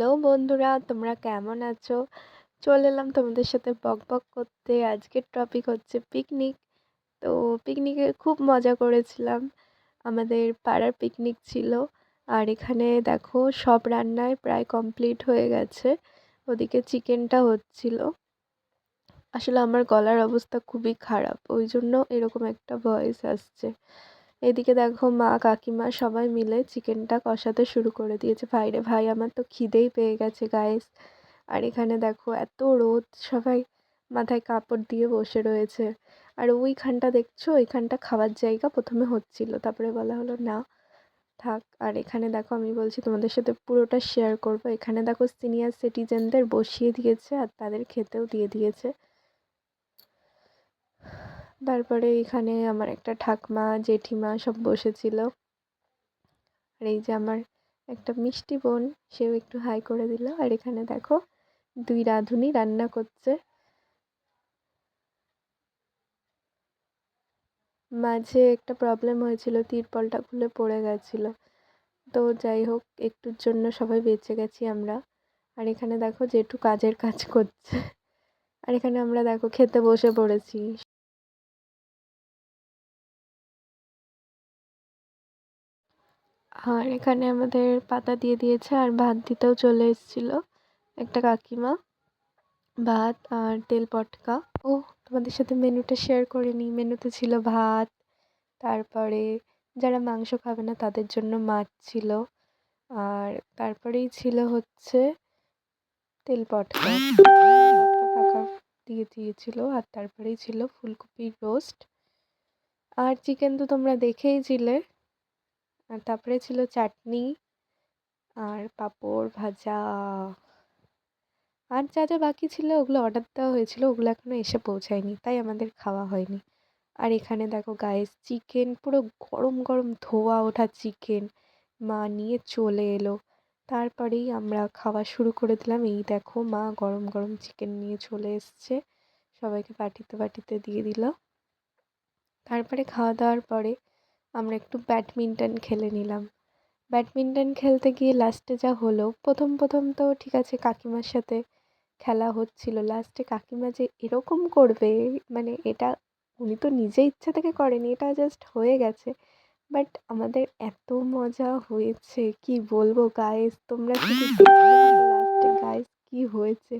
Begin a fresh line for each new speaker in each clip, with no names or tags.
Hello বন্ধুরা, তোমরা কেমন আছো? চলে এলাম তোমাদের সাথে বক বক করতে। আজকের টপিক হচ্ছে পিকনিক তো পিকনিকে খুব মজা করেছিলাম। আমাদের পাড়ার পিকনিক ছিল। আর এখানে দেখো সব রান্নায় প্রায় কমপ্লিট হয়ে গেছে। ওদিকে চিকেনটা হচ্ছিল। আসলে আমার গলার অবস্থা খুবই খারাপ। ওই জন্য এরকম একটা ভয়েস আসছে। এদিকে দেখো মা কাকিমা সবাই মিলে চিকেনটা কষাতে শুরু করে দিয়েছে। ভাইরে ভাই, আমার তো খিদেই পেয়ে গেছে গায়েস আর এখানে দেখো এত রোদ, সবাই মাথায় কাপড় দিয়ে বসে রয়েছে। আর ওইখানটা দেখছ? ওইখানটা খাওয়ার জায়গা প্রথমে হচ্ছিল, তারপরে বলা হলো, না, থাক। আর এখানে দেখো আমি বলছি, তোমাদের সাথে পুরোটা শেয়ার করব। এখানে দেখো সিনিয়র সিটিজেনদের বসিয়ে দিয়েছে আর তাদের খেতেও দিয়ে দিয়েছে। তারপরে এখানে আমার একটা ঠাকমা, জেঠিমা সব বসেছিল। আর এই যে আমার একটা মিষ্টি বোন, সেও একটু হাই করে দিল। আর এখানে দেখো, দুই রাঁধুনি রান্না করছে। মাঝে একটা প্রবলেম হয়েছিল, তিরপলটা খুলে পড়ে গেছিল। তো যাই হোক, একটুর জন্য সবাই বেঁচে গেছি আমরা। আর এখানে দেখো, জেঠু কাজের কাজ করছে। আর এখানে আমরা দেখো, খেতে বসে পড়েছি। আর এখানে আমাদের পাতা দিয়ে দিয়েছে আর ভাত দিতেও চলে এসেছিল একটা কাকিমা। ভাত আর তেল পটকা। ও তোমাদের সাথে মেনুটা শেয়ার করে নিই মেনুতে ছিল ভাত, তারপরে যারা মাংস খাবে না তাদের জন্য মাছ ছিল। আর তারপরেই ছিল হচ্ছে তেল পটকা। দিয়ে দিয়েছিল আর তারপরেই ছিল ফুলকপির রোস্ট আর চিকেন তো তোমরা দেখেইছিলে আর তারপরে ছিল চাটনি আর পাঁপড় ভাজা। আর যা যা বাকি ছিল ওগুলো অর্ডার দেওয়া হয়েছিল, ওগুলো এখনও এসে পৌঁছায়নি, তাই আমাদের খাওয়া হয়নি। আর এখানে দেখো গাইস চিকেন পুরো গরম গরম ধোয়া ওঠা চিকেন মা নিয়ে চলে এলো। তারপরেই আমরা খাওয়া শুরু করে দিলাম। এই দেখো মা গরম গরম চিকেন নিয়ে চলে এসছে। সবাইকে বাটিতে বাটিতে দিয়ে দিল। তারপরে খাওয়া দাওয়ার পরে আমরা একটু ব্যাডমিন্টন খেলে নিলাম। ব্যাডমিন্টন খেলতে গিয়ে লাস্টে যা হলো, প্রথম প্রথম তো ঠিক আছে কাকিমার সাথে খেলা হচ্ছিল। লাস্টে কাকিমা যে এরকম করবে মানে এটা উনি তো নিজে ইচ্ছা থেকে করেনি, এটা জাস্ট হয়ে গেছে। বাট আমাদের এত মজা হয়েছে, কি বলব গায়েস তোমরা শুধু লাস্টে গায়েস কি হয়েছে।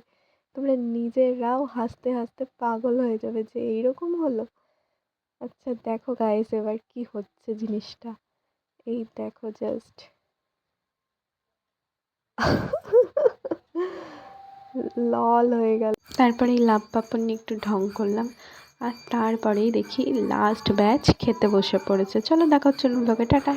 তোমরা নিজেরাও হাসতে হাসতে পাগল হয়ে যাবে যে এইরকম হলো। আচ্ছা দেখো গাইস এবার কি হচ্ছে জিনিসটা। এই দেখো জাস্ট লল হয়ে গেল। তারপরে এই লাভ পাপড় নিয়ে একটু ঢং করলাম, আর তারপরেই দেখি লাস্ট ব্যাচ খেতে বসে পড়েছে। চলো দেখো হচ্ছে ব্লগে টাটা।